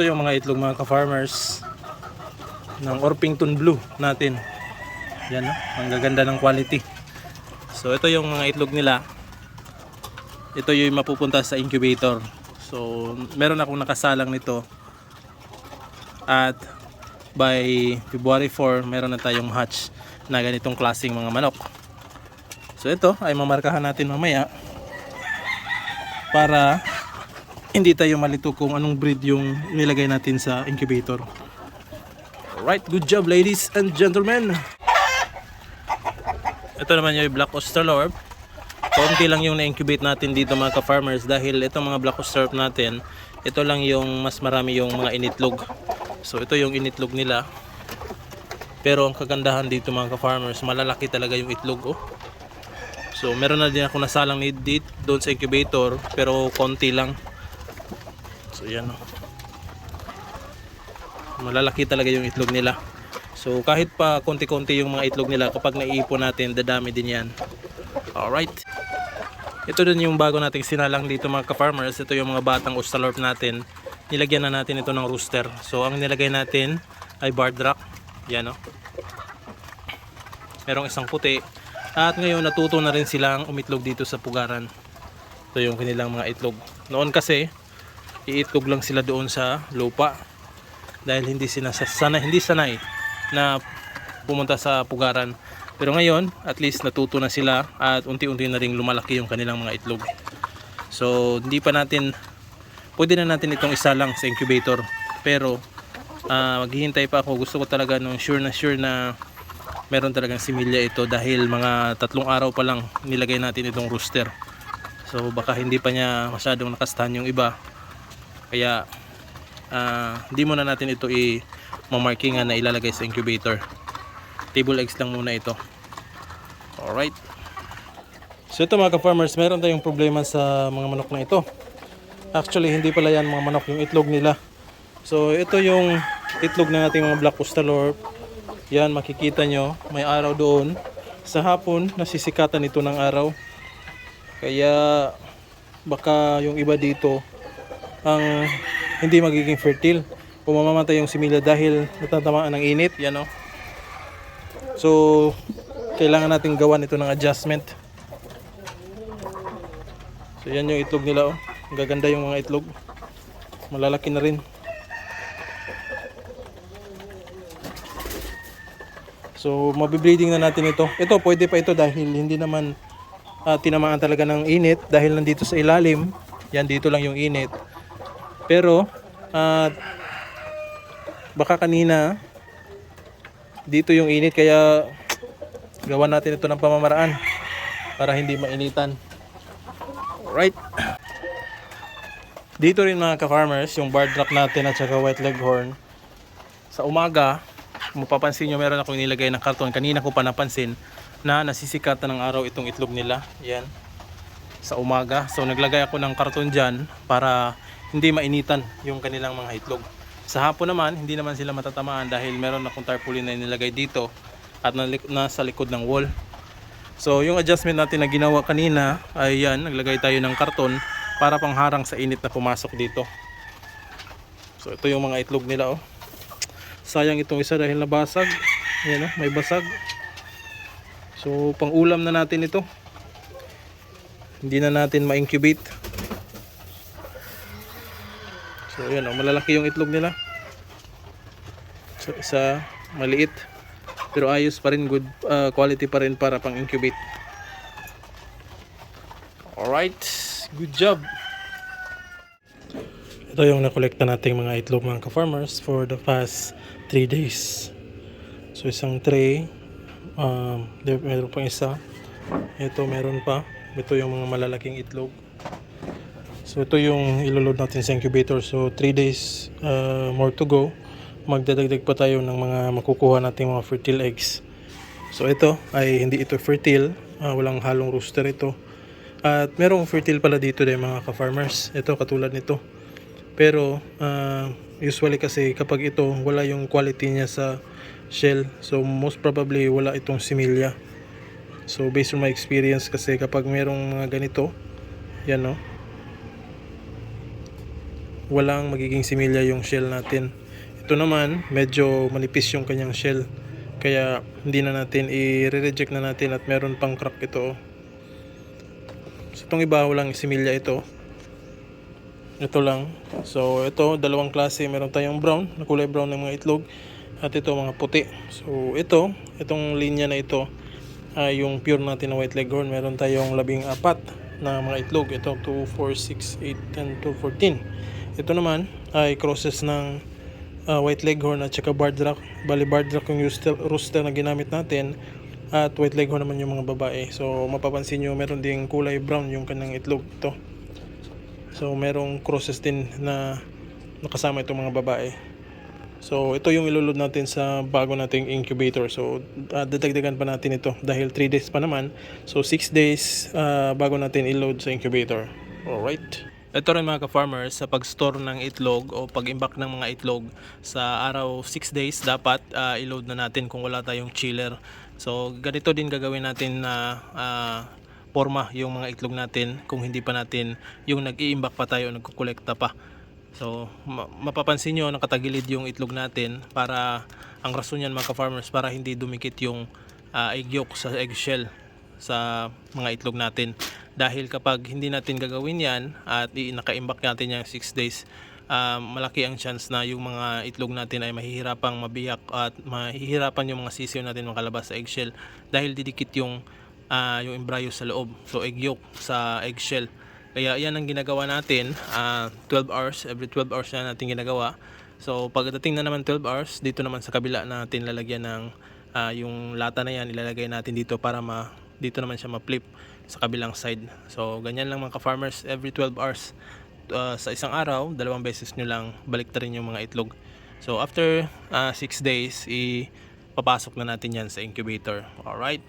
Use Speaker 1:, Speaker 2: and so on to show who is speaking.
Speaker 1: ito yung mga itlog mga ka-farmers ng Orpington Blue natin. Yan no? Ang gaganda ng quality. So ito yung mga itlog nila. Ito yung mapupunta sa incubator. So meron akong nakasalang nito. At by February 4, meron na tayong hatch na ganitong klaseng mga manok. So ito ay mamarkahan natin mamaya para hindi tayo malito kung anong breed yung nilagay natin sa incubator. Alright, good job ladies and gentlemen. Ito naman yung Black Australorp. Konti lang yung na-incubate natin dito mga ka-farmers dahil itong mga Black Australorp natin, ito lang yung mas marami yung mga initlog. So ito yung initlog nila. Pero ang kagandahan dito mga ka-farmers, malalaki talaga yung itlog oh. So meron na din ako nasalang need dito doon sa incubator pero konti lang. So yan oh. Malalaki talaga yung itlog nila. So kahit pa konti-konti yung mga itlog nila kapag naiipon natin dadami din yan. Alright. Ito din yung bago nating sinalang dito mga ka-farmers. Ito yung mga batang Ustalorp natin. Nilagyan na natin ito ng rooster. So ang nilagay natin ay barred rock. Yan o. Merong isang puti. At ngayon natuto na rin silang umitlog dito sa pugaran. Ito yung kanilang mga itlog. Noon kasi iitlog lang sila doon sa lupa. Dahil hindi sila sanay, hindi sanay na pumunta sa pugaran. Pero ngayon, at least natuto na sila at unti-unti na ring lumalaki yung kanilang mga itlog. So, hindi pa natin, pwede na natin itong isa lang sa incubator. Pero, ah, maghihintay pa ako. Gusto ko talaga nung sure na sure na meron talagang similya ito dahil mga tatlong araw pa lang nilagay natin itong rooster. So, baka hindi pa niya masyadong nakastahan yung iba. Kaya, ah, hindi muna natin ito i-markingan na ilalagay sa incubator. Table eggs lang muna ito. Alright. So ito mga ka-farmers meron tayong problema sa mga manok na ito. Actually hindi pala yan mga manok yung itlog nila. So ito yung itlog ng ating mga black Ustalorp yan makikita nyo may araw doon. Sa hapon nasisikatan ito ng araw. Kaya baka yung iba dito ang hindi magiging fertile pumamamatay yung similya dahil natatamaan ng init yan o So, kailangan natin gawan ito ng adjustment. So, yan yung itlog nila oh. Ang gaganda yung mga itlog. Malalaki na rin. So, mabibreeding na natin ito. Ito, pwede pa ito dahil hindi naman ah, tinamaan talaga ng init dahil nandito sa ilalim. Yan, dito lang yung init. Pero, ah, baka kanina dito yung init kaya gawa natin ito ng pamamaraan para hindi mainitan. Alright. Dito rin mga ka-farmers yung barred rock natin at saka white leghorn sa umaga mapapansin nyo meron akong nilagay ng karton. Kanina ko pa napansin na nasisikatan ng araw itong itlog nila. Yan. Sa umaga. So naglagay ako ng karton dyan para hindi mainitan yung kanilang mga itlog sa hapon naman, hindi naman sila matatamaan dahil meron akong tarpaulin na nilagay dito at nasa likod ng wall. So yung adjustment natin na ginawa kanina ay yan, naglagay tayo ng karton para pangharang sa init na pumasok dito. So ito yung mga itlog nila oh. Sayang itong isa dahil nabasag. Yan oh, may basag. So pang ulam na natin ito. Hindi na natin ma-incubate. So yun oh, malalaki yung itlog nila. So isa maliit pero ayos pa rin good uh, quality pa rin para pang incubate. Alright, good job. Ito yung nakolekta nating mga itlog mga ka-farmers for the past 3 days. So isang tray, um, there, meron pang isa. Ito meron pa. Ito yung mga malalaking itlog. So ito yung iloload natin sa incubator. So 3 days uh, more to go. Magdadagdag pa tayo ng mga makukuha nating mga fertile eggs. So ito ay hindi ito fertile. Ah, walang halong rooster ito. At merong fertile pala dito din mga ka-farmers. Ito katulad nito. Pero ah, usually kasi kapag ito wala yung quality niya sa shell. So most probably wala itong similya. So based on my experience kasi kapag merong mga ganito, yan no, walang magiging similya yung shell natin. Ito naman, medyo manipis yung kanyang shell. Kaya hindi na natin i-reject na natin at meron pang crack ito. So itong iba walang similya ito. Ito lang. So ito, dalawang klase. Meron tayong brown, na kulay brown ng mga itlog. At ito mga puti. So ito, itong linya na ito ay yung pure natin na white leghorn. Meron tayong labing apat na mga itlog. Ito 2, 4, 6, 8, 10, 12, 14. Ito naman ay crosses ng ah, white leghorn at saka bardrack. Bali bardrack yung rooster, rooster na ginamit natin at white leghorn naman yung mga babae. So mapapansin nyo meron ding kulay brown yung kanang itlog ito. So merong crosses din na nakasama itong mga babae. So ito yung ilulod natin sa bago nating incubator. So uh, dadagdagan pa natin ito dahil 3 days pa naman. So 6 days ah, bago natin i-load sa incubator. Alright. Ito rin mga ka-farmers, sa pag-store ng itlog o pag-imbak ng mga itlog sa araw 6 days, dapat ah, i-load na natin kung wala tayong chiller. So ganito din gagawin natin na ah, forma yung mga itlog natin kung hindi pa natin yung nag-iimbak pa tayo nagkukolekta pa. So ma- mapapansin nyo nakatagilid yung itlog natin para ang rason yan mga ka-farmers para hindi dumikit yung ah, egg yolk sa eggshell sa mga itlog natin. Dahil kapag hindi natin gagawin yan at nakaimbak natin yung 6 days, ah, malaki ang chance na yung mga itlog natin ay mahihirapang mabiyak at mahihirapan yung mga sisiyo natin makalabas sa eggshell dahil didikit yung ah, yung embryo sa loob. So egg yolk sa eggshell. Kaya yan ang ginagawa natin, ah, 12 hours, every 12 hours na natin ginagawa. So pagdating na naman 12 hours, dito naman sa kabila natin lalagyan ng ah, yung lata na yan, ilalagay natin dito para ma dito naman siya ma-flip sa kabilang side. So ganyan lang mga ka-farmers, every 12 hours ah, sa isang araw, dalawang beses nyo lang balik rin yung mga itlog. So after 6 days, i papasok na natin yan sa incubator. Alright?